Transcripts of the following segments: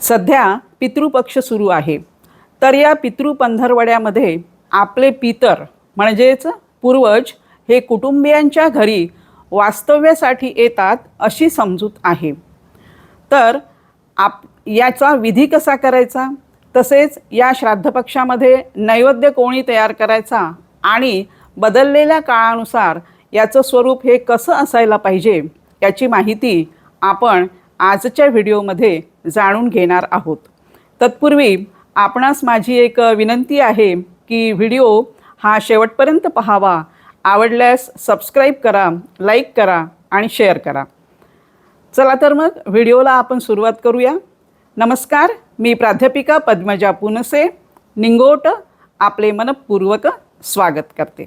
सध्या पितृपक्ष सुरू आहे. तर या पितृ पंधरवड्यामध्ये आपले पितर म्हणजेच पूर्वज हे कुटुंबियांच्या घरी वास्तव्यासाठी येतात अशी समजूत आहे. तर आप याचा विधी कसा करायचा? तसेच या श्राद्धपक्षामध्ये नैवेद्य कोणी तयार करायचा? आणि बदललेल्या काळानुसार याचं स्वरूप हे कसं असायला पाहिजे? याची माहिती आपण आजच्या व्हिडिओमध्ये जाणून घेणार आहोत. तत्पूर्वी आपणास माझी एक विनंती आहे की व्हिडिओ हा शेवटपर्यंत पहावा आवडल्यास सबस्क्राईब करा लाईक करा आणि शेअर करा. चला तर मग व्हिडिओला आपण सुरुवात करूया. नमस्कार मी प्राध्यापिका पद्मजा पुनसे निंगोट आपले मनपूर्वक स्वागत करते.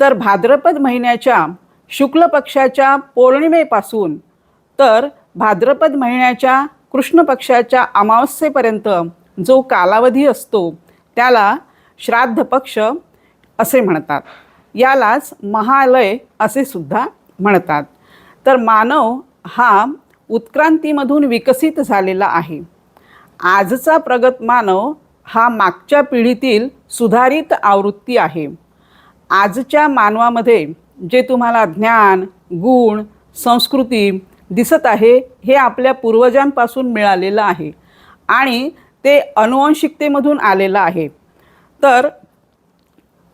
तर भाद्रपद महिन्याच्या शुक्ल पक्षाच्या पौर्णिमेपासून तर भाद्रपद महिन्याच्या कृष्ण पक्षाच्या अमावस्येपर्यंत जो कालावधी असतो त्याला श्राद्ध पक्ष असे म्हणतात. यालाच महालय असे सुद्धा म्हणतात. तर मानव हा उत्क्रांतीमधून विकसित झालेला आहे. आजचा प्रगत मानव हा मागच्या पिढीतील सुधारित आवृत्ती आहे. आजच्या मानवामध्ये जे तुम्हाला ज्ञान गुण संस्कृती दिसत आहे हे आपल्या पूर्वजांपासून मिळालेलं आहे आणि ते अनुवंशिकतेमधून आलेलं आहे. तर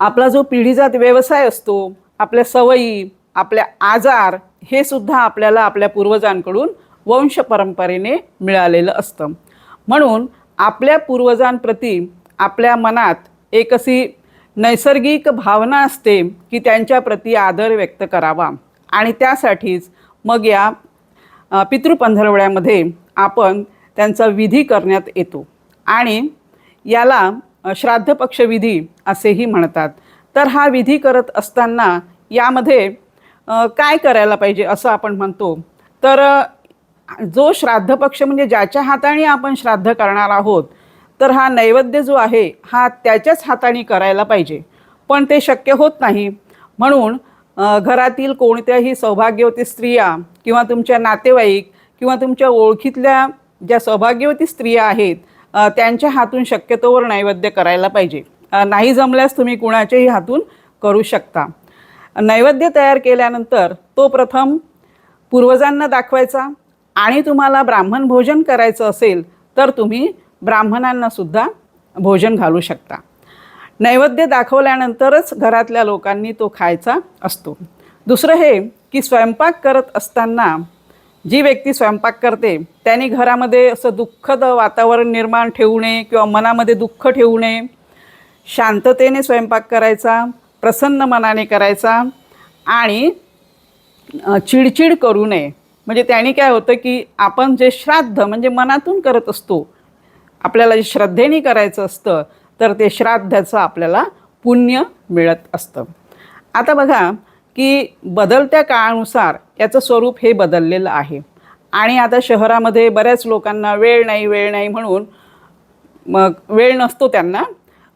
आपला जो पिढीजात व्यवसाय असतो आपल्या सवयी आपल्या आजार हे सुद्धा आपल्याला आपल्या पूर्वजांकडून वंश परंपरेने मिळालेलं असतं. म्हणून आपल्या पूर्वजांप्रती आपल्या मनात एक अशी नैसर्गिक भावना असते की त्यांच्याप्रती आदर व्यक्त करावा आणि त्यासाठीच मग या पितृपंधरवड्यामध्ये आपण त्यांचा विधी करण्यात येतो. आणि याला श्राद्ध श्राद्धपक्ष विधी असेही म्हणतात. तर हा विधी करत असताना यामध्ये काय करायला पाहिजे असं आपण म्हणतो? तर जो श्राद्ध पक्ष म्हणजे ज्याच्या हाताने आपण श्राद्ध करणार आहोत तर हा नैवेद्य जो आहे हा त्याच्याच हाताने करायला पाहिजे. पण ते शक्य होत नाही. म्हणून घरातील कोणत्याही सौभाग्यवती स्त्रिया किंवा तुमच्या नातेवाईक किंवा तुमच्या ओळखीतल्या ज्या सौभाग्यवती स्त्रिया आहेत त्यांच्या हातून शक्यतोवर नैवेद्य करायला पाहिजे. नाही जमल्यास तुम्ही कुणाच्याही हातून करू शकता. नैवेद्य तयार केल्यानंतर तो प्रथम पूर्वजांना दाखवायचा आणि तुम्हाला ब्राह्मण भोजन करायचं असेल तर तुम्ही ब्राह्मणांनासुद्धा भोजन घालू शकता. नैवेद्य दाखवल्यानंतरच घरातल्या लोकांनी तो खायचा असतो. दुसरं हे की स्वयंपाक करत असताना जी व्यक्ती स्वयंपाक करते त्यांनी घरामध्ये असं दुःखद वातावरण निर्माण ठेवू नये किंवा मनामध्ये दुःख ठेवू नये शांततेने स्वयंपाक करायचा प्रसन्न मनाने करायचा आणि चिडचिड करू नये. म्हणजे त्याने काय होतं की आपण जे श्राद्ध म्हणजे मनातून करत असतो आपल्याला जे श्रद्धेने करायचं असतं तर ते श्राद्धाचं आपल्याला पुण्य मिळत असतं. आता बघा की बदलत्या काळानुसार याचं स्वरूप हे बदललेलं आहे. आणि आता शहरामध्ये बऱ्याच लोकांना वेळ नाही वेळ नाही म्हणून मग वेळ नसतो त्यांना.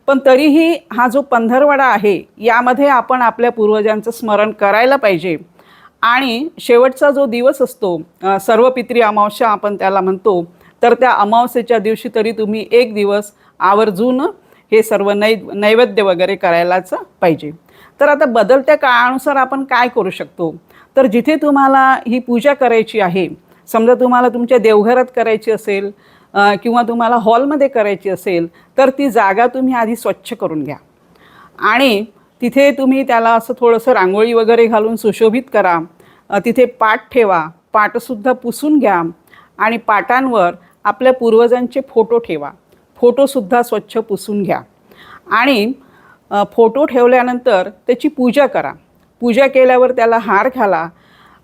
पण तरीही हा जो पंधरवडा आहे यामध्ये आपण आपल्या पूर्वजांचं स्मरण करायला पाहिजे. आणि शेवटचा जो दिवस असतो सर्व पित्री अमावस्या आपण त्याला म्हणतो तर त्या अमावस्येच्या दिवशी तरी तुम्ही एक दिवस आवर्जून हे सर्व नै नैवेद्य वगैरे करायलाच पाहिजे. तर आता बदलत्या काळानुसार आपण काय करू शकतो? तर जिथे तुम्हाला ही पूजा करायची आहे समजा तुम्हाला तुमच्या देवघरात करायची असेल किंवा तुम्हाला हॉलमध्ये करायची असेल तर ती जागा तुम्ही आधी स्वच्छ करून घ्या. आणि तिथे तुम्ही त्याला असं थोडंसं रांगोळी वगैरे घालून सुशोभित करा. तिथे पाट ठेवा. पाटसुद्धा पुसून घ्या. आणि पाटांवर आपल्या पूर्वजांचे फोटो ठेवा. फोटोसुद्धा स्वच्छ पुसून घ्या. आणि फोटो ठेवल्यानंतर त्याची पूजा करा. पूजा केल्यावर त्याला हार घाला.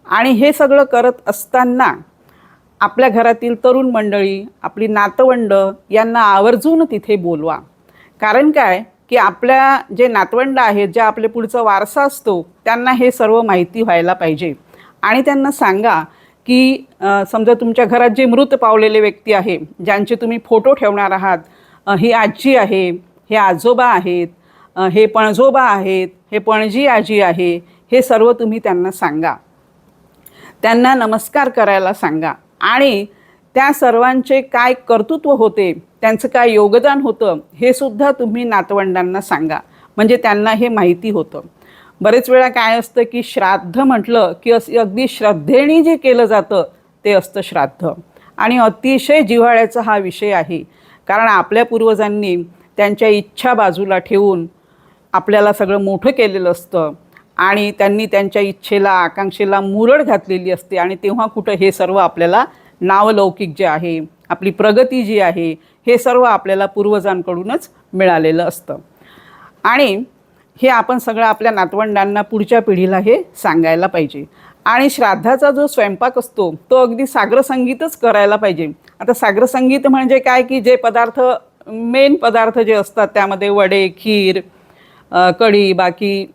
आणि हे सगळं करत असताना आपल्या घरातील तरुण मंडळी आपली नातवंड यांना आवर्जून तिथे बोलवा. कारण काय? की आपल्या जे नातवंड आहेत ज्या आपले पुढचा वारसा असतो त्यांना हे सर्व माहिती व्हायला पाहिजे. आणि त्यांना सांगा की समजा तुमच्या घरात जे मृत पावलेले व्यक्ती आहे ज्यांचे तुम्ही फोटो ठेवणार आहात ही आजी आहे हे आजोबा आहेत हे पणजोबा आहेत हे पणजी आजी आहे हे सर्व तुम्ही त्यांना सांगा. त्यांना नमस्कार करायला सांगा. आणि त्या सर्वांचे काय कर्तृत्व होते त्यांचं काय योगदान होतं हे सुद्धा तुम्ही नातवंडांना सांगा. म्हणजे त्यांना हे माहिती होतं. बरेच वेळा काय असतं की श्राद्ध म्हटलं की असं अगदी श्रद्धेने जे केलं जातं ते असतं श्राद्ध. आणि अतिशय जिव्हाळ्याचा हा विषय आहे. कारण आपल्या पूर्वजांनी त्यांच्या इच्छा बाजूला ठेवून आपल्याला सगळं मोठं केलेलं असतं आणि त्यांनी त्यांच्या इच्छेला आकांक्षेला मुरड घातलेली असते आणि तेव्हा कुठं हे सर्व आपल्याला नावलौकिक जे आहे आपली प्रगती जी आहे हे सर्व आपल्याला पूर्वजांकडूनच मिळालेलं असतं. आणि हे आपण सगळं आपल्या नातवंडांना पुढच्या पिढीला हे सांगायला पाहिजे. आणि श्राद्धाचा जो स्वयंपाक असतो तो अगदी सागरसंगीतच करायला पाहिजे. आता सागरसंगीत म्हणजे काय की जे पदार्थ मेन पदार्थ जे असतात त्यामध्ये वडे खीर कढी बाकी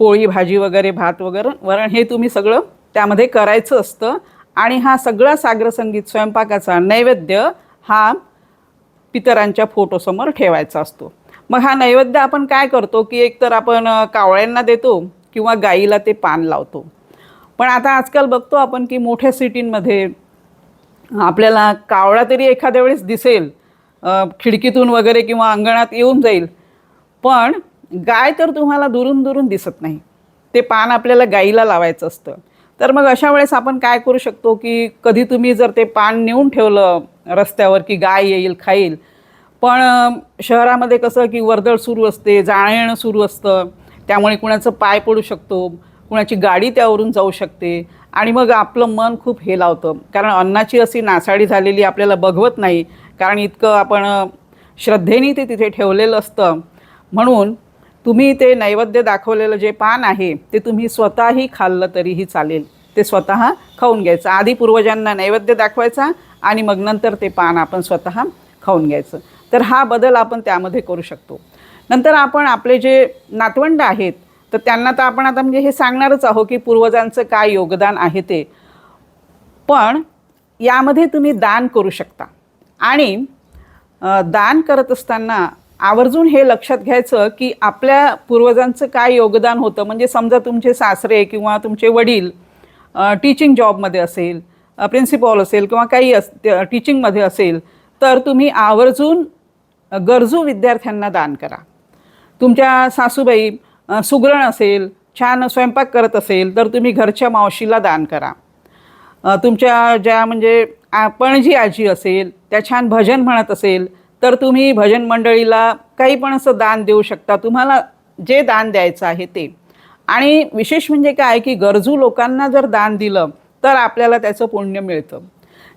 पोळी भाजी वगैरे भात वगैरे वरण हे तुम्ही सगळं त्यामध्ये करायचं असतं. आणि हा सगळा सागरसंगीत स्वयंपाकाचा नैवेद्य हा पितरांच्या फोटोसमोर ठेवायचा असतो. मग हा नैवेद्य आपण काय करतो की एकतर आपण कावळ्यांना देतो किंवा गाईला ते पान लावतो. पण आता आजकाल बघतो आपण की मोठ्या सिटींमध्ये आपल्याला कावळा तरी एखाद्या वेळेस दिसेल खिडकीतून वगैरे किंवा अंगणात येऊन जाईल पण गाय तर तुम्हाला दुरून दुरून दिसत नाही. ते पान आपल्याला गाईला लावायचं असतं. तर मग अशा वेळेस आपण काय करू शकतो की कधी तुम्ही जर ते पान नेऊन ठेवलं रस्त्यावर की गाय येईल खाईल पण शहरामध्ये कसं की वर्दळ सुरू असते जाणं येणं सुरू असतं त्यामुळे कुणाचं पाय पडू शकतो कुणाची गाडी त्यावरून जाऊ शकते आणि मग आपलं मन खूप हे लावतं. कारण अन्नाची अशी नासाडी झालेली आपल्याला बघवत नाही. कारण इतकं आपण श्रद्धेने ते तिथे ठेवलेलं असतं. म्हणून तुम्ही ते नैवेद्य दाखवलेलं जे पान आहे ते तुम्ही स्वतःही खाल्लं तरीही चालेल. ते स्वतः खाऊन घ्यायचं. आधी पूर्वजांना नैवेद्य दाखवायचा आणि मग नंतर ते पान आपण स्वतः खाऊन घ्यायचं. तर हा बदल आपण त्यामध्ये करू शकतो. नंतर आपण आपले जे नातवंड आहेत तर त्यांना तर आपण आता म्हणजे हे सांगणारच आहो की पूर्वजांचं काय योगदान आहे ते. पण यामध्ये तुम्ही दान करू शकता. आणि दान करत असताना आवर्जून हे लक्षात घ्यायचं की आपल्या पूर्वजांचं काय योगदान होतं. म्हणजे समजा तुमचे सासरे किंवा तुमचे वडील टीचिंग जॉबमध्ये असेल प्रिन्सिपॉल असेल किंवा काही अस टीचिंगमध्ये असेल तर तुम्ही आवर्जून गरजू विद्यार्थ्यांना दान करा. तुमच्या सासूबाई सुगरण असेल छान स्वयंपाक करत असेल तर तुम्ही घरच्या मावशीला दान करा. तुमच्या ज्या म्हणजे आपण पणजी आजी असेल त्या छान भजन म्हणत असेल तर तुम्ही भजन मंडळीला काही पण असं दान देऊ शकता. तुम्हाला जे दान द्यायचं आहे ते. आणि विशेष म्हणजे काय की गरजू लोकांना जर दान दिलं तर आपल्याला त्याचं पुण्य मिळतं.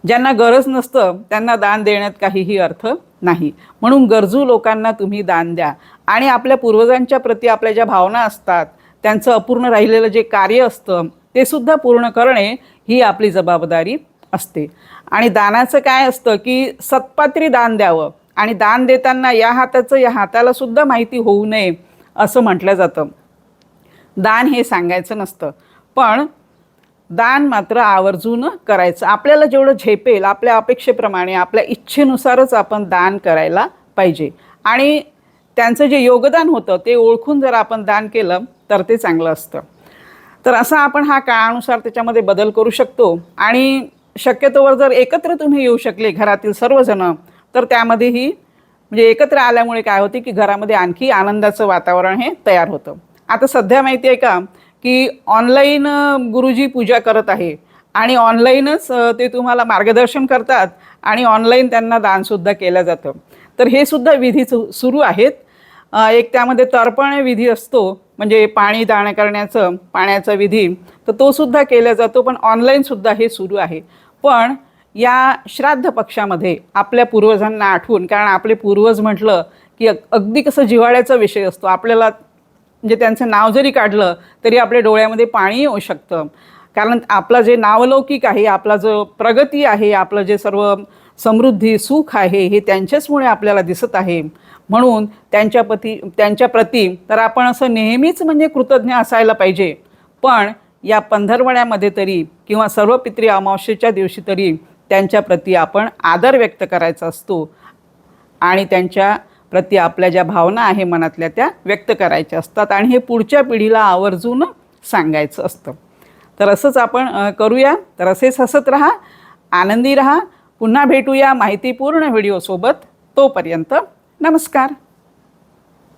ज्यांना गरज नसतं त्यांना दान देण्यात काहीही अर्थ नाही. म्हणून गरजू लोकांना तुम्ही दान द्या. आणि आपल्या पूर्वजांच्या प्रती आपल्या ज्या भावना असतात त्यांचं अपूर्ण राहिलेलं जे कार्य असतं ते सुद्धा पूर्ण करणे ही आपली जबाबदारी असते. आणि दानाचं काय असतं की सत्पात्री दान द्यावं. आणि दान देताना या हाताचं या हाताला सुद्धा माहिती होऊ नये असं म्हटलं जातं. दान हे सांगायचं नसतं. पण दान मात्र आवर्जून करायचं. आपल्याला जेवढं झेपेल आपल्या अपेक्षेप्रमाणे आपल्या इच्छेनुसारच आपण दान करायला पाहिजे. आणि त्यांचं जे योगदान होतं ते ओळखून जर आपण दान केलं तर ते चांगलं असतं. तर असा आपण हा काळानुसार त्याच्यामध्ये बदल करू शकतो. आणि शक्यतोवर जर एकत्र तुम्ही येऊ शकले घरातील सर्वजण तर त्यामध्येही म्हणजे एकत्र आल्यामुळे काय होते की घरामध्ये आणखी आनंदाचं वातावरण हे तयार होतं. आता सध्या माहिती आहे का की ऑनलाईन गुरुजी पूजा करत आहे. आणि ऑनलाईनच ते तुम्हाला मार्गदर्शन करतात आणि ऑनलाईन त्यांना दानसुद्धा केलं जातं. तर हे सुद्धा विधी सु- सुरू आहेत. एक त्यामध्ये तर्पण विधी असतो म्हणजे पाणी दान करण्याचं पाण्याचा विधी. तर तो सुद्धा केला जातो पण ऑनलाईनसुद्धा हे सुरू आहे. पण या श्राद्ध पक्षामध्ये आपल्या पूर्वजांना आठवून कारण आपले पूर्वज म्हटलं की अग- अगदी कसं जिव्हाळ्याचा विषय असतो. आपल्याला म्हणजे त्यांचं नाव जरी काढलं तरी आपल्या डोळ्यामध्ये पाणी येऊ शकतं. कारण आपलं जे नावलौकिक आहे आपला जो प्रगती आहे आपलं जे सर्व समृद्धी सुख आहे हे त्यांच्याचमुळे आपल्याला दिसत आहे. म्हणून त्यांच्या पती त्यांच्या प्रती तर आपण असं नेहमीच म्हणजे कृतज्ञ असायला पाहिजे. पण या पंधरवड्यामध्ये तरी किंवा सर्व पित्री अमावस्येच्या दिवशी तरी त्यांच्या प्रती आपण आदर व्यक्त करायचा असतो. आणि त्यांच्या प्रति आपल्या ज्या भावना आहे मनातल्या त्या व्यक्त करायच्या असतात. आणि हे पुढच्या पिढीला आवर्जून सांगायचं असतं. तर असंच आपण करूया. तर असेच हसत राहा आनंदी रहा. पुन्हा भेटूया माहितीपूर्ण व्हिडिओसोबत तोपर्यंत. नमस्कार.